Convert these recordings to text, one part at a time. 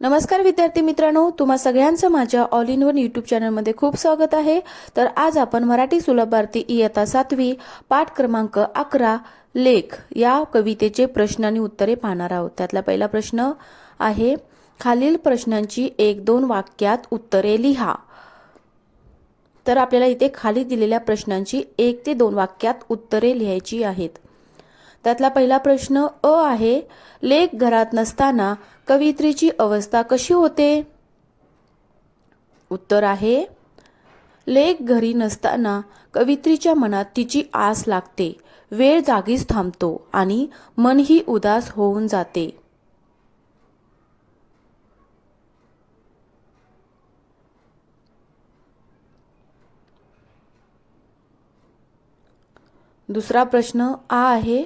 नमस्कार विद्यार्थी मित्रांनो तुम्हा सगळ्यांचं माझ्या ऑल इन वन यूट्यूब चॅनलमध्ये खूप स्वागत आहे. तर आज आपण मराठी सुलभ भारती इयत्ता सातवी पाठ क्रमांक अकरा लेख या कवितेचे प्रश्न आणि उत्तरे पाहणार आहोत. त्यातला पहिला प्रश्न आहे खालील प्रश्नांची एक दोन वाक्यात उत्तरे लिहा. तर आपल्याला इथे खाली दिलेल्या प्रश्नांची एक ते दोन वाक्यात उत्तरे लिहायची आहेत. त्यातला पहिला प्रश्न अ आहे लेख घरात नसताना कवित्रीची अवस्था कशी होते? उत्तर आहे लेख घरी नसताना कवित्रीच्या मनात तिची आस लागते वेळ जागीच थांबतो आणि मनही उदास होऊन जाते. दुसरा प्रश्न आ आहे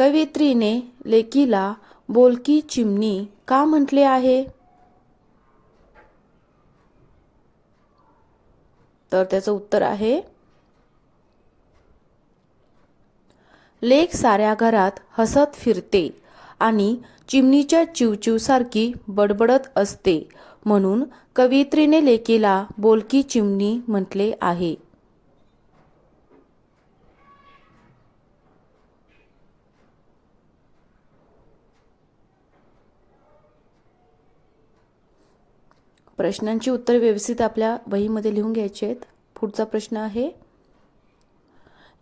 कवित्रीने लेकीला बोलकी चिमणी का म्हटले आहे? तर त्याचं उत्तर आहे लेक साऱ्या घरात हसत फिरते आणि चिमणीच्या चिवचिवसारखी बडबडत असते म्हणून कवित्रीने लेकीला बोलकी चिमणी म्हटले आहे. प्रश्नांची उत्तर व्यवस्थित आपल्या वहीमध्ये लिहून घ्यायचे आहेत. पुढचा प्रश्न आहे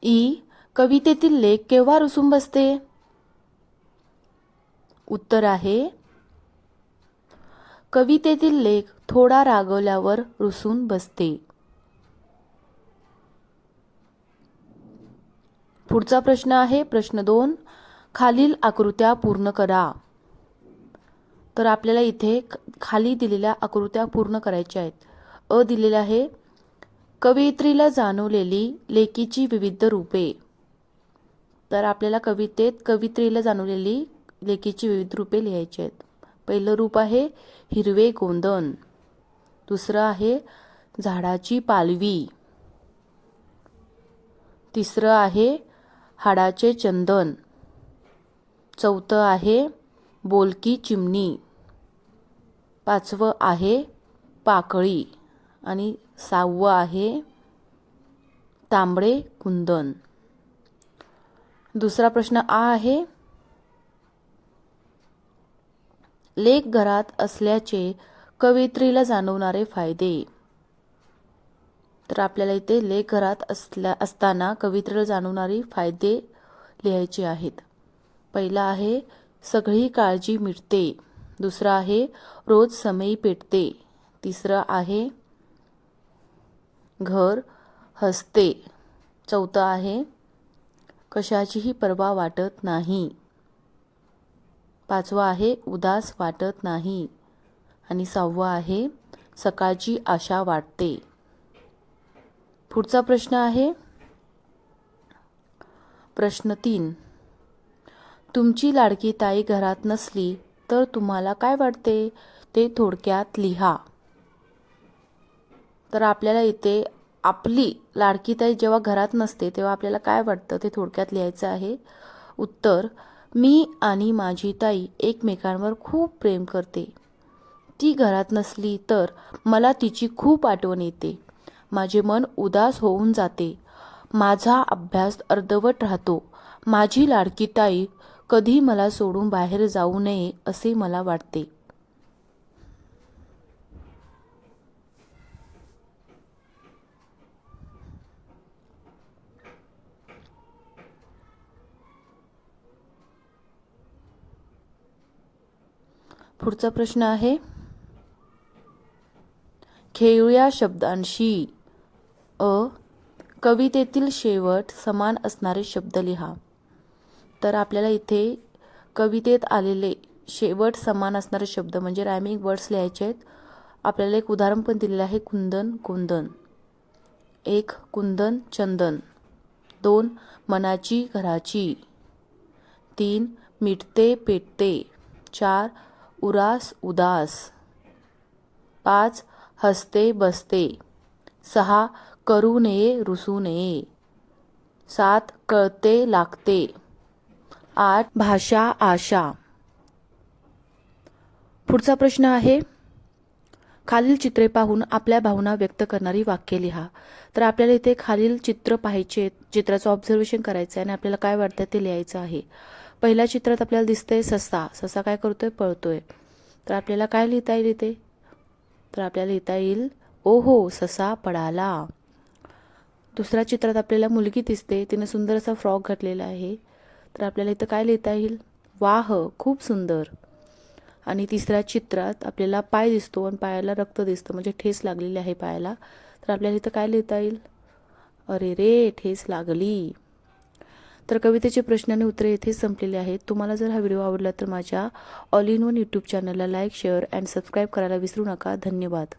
ई कवितेतील लेख केव्हा रुसून बसते? उत्तर आहे कवितेतील लेख थोडा रागवल्यावर रुसून बसते. पुढचा प्रश्न आहे प्रश्न दोन खालील आकृत्या पूर्ण करा. तर आपल्याला इथे खाली दिलेल्या आकृत्या पूर्ण करायच्या आहेत. अ दिलेलं आहे कवयित्रीला जाणवलेली लेकीची विविध रूपे. तर आपल्याला कवितेत कवित्रीला जाणवलेली लेकीची विविध रूपे लिहायची आहेत. पहिलं रूप आहे हिरवे गोंदन. दुसरं आहे झाडाची पालवी. तिसरं आहे हाडाचे चंदन. चौथं आहे बोलकी चिमणी. पाचवं आहे पाकळी आणि सहावं आहे तांबडे कुंदन. दुसरा प्रश्न आ आहे लेख घरात असल्याचे कवित्रीला जाणवणारे फायदे. तर आपल्याला इथे लेख घरात असल्या असताना कवित्रीला जाणवणारी फायदे लिहायचे आहेत. पहिला आहे सगळी काळजी मिटते. दुसरं आहे रोज समयी पेटते. तिसरं आहे घर हसते. चौथं आहे कशाचीही पर्वा वाटत नाही. पाचवं आहे उदास वाटत नाही. आणि सहावं आहे सकाळची आशा वाटते. पुढचा प्रश्न आहे प्रश्न तीन. तुमची लाडकी ताई घरात नसली तर तुम्हाला काय वाटते? ते थोडक्यात लिहा. तर आपल्याला इथे आपली लाडकी ताई जेव्हा घरात नसते तेव्हा आपल्याला काय वाटतं ते थोडक्यात लिहायचं आहे? उत्तर मी आणि माझी ताई एकमेकांवर खूप प्रेम करते. ती घरात नसली तर मला तिची खूप आठवण येते. माझे मन उदास होऊन जाते. माझा अभ्यास अर्धवट राहतो. माझी लाडकी ताई कधी मला सोडून बाहेर जाऊ नये असे मला वाटते. पुढचा प्रश्न आहे. खेळूया शब्दांशी. अ. कवितेतील शेवट समान असणारे शब्द लिहा. तर आपल्याला इथे कवितेत आलेले शेवट समान असणारे शब्द म्हणजे रायमिंग वर्ड्स लिहायचे आहेत. आपल्याला एक उदाहरण पण दिलेलं आहे कुंदन कुंदन. एक कुंदन चंदन. दोन मनाची घराची. तीन मिटते पेटते. चार उरास उदास. पाच हसते बसते. सहा करू नये रुसू नये. सात कळते लागते. आठ भाषा आशा. पुढचा प्रश्न आहे खालील चित्रे पाहून आपल्या भावना व्यक्त करणारी वाक्य लिहा. तर आपल्याला इथे खालील चित्र पाहायचे आहेत. चित्राचं ऑब्झर्वेशन करायचं आहे आणि आपल्याला काय वाटतं ते लिहायचं आहे. पहिल्या चित्रात आपल्याला दिसतंय ससा. ससा काय करतोय? पळतोय. तर आपल्याला काय लिहिता येईल इथे? तर आपल्याला लिहिता येईल ओ हो ससा पळाला. दुसऱ्या चित्रात आपल्याला मुलगी दिसते. तिने सुंदर असा फ्रॉक घातलेला आहे. तर आपल्याला इथं काय लिहिता येईल? वाह खूप सुंदर. आणि तिसऱ्या चित्रात आपल्याला पाय दिसतो आणि पायाला रक्त दिसतं म्हणजे ठेस लागलेली आहे पायाला. तर आपल्याला इथं काय लिहिता येईल? अरे रे ठेस लागली. तर कवितेचे प्रश्न आणि उत्तरे येथेच संपलेले आहेत. तुम्हाला जर हा व्हिडिओ आवडला तर माझ्या ऑल इन वन यूट्यूब चॅनलला लाईक शेअर अँड सबस्क्राईब करायला विसरू नका. धन्यवाद.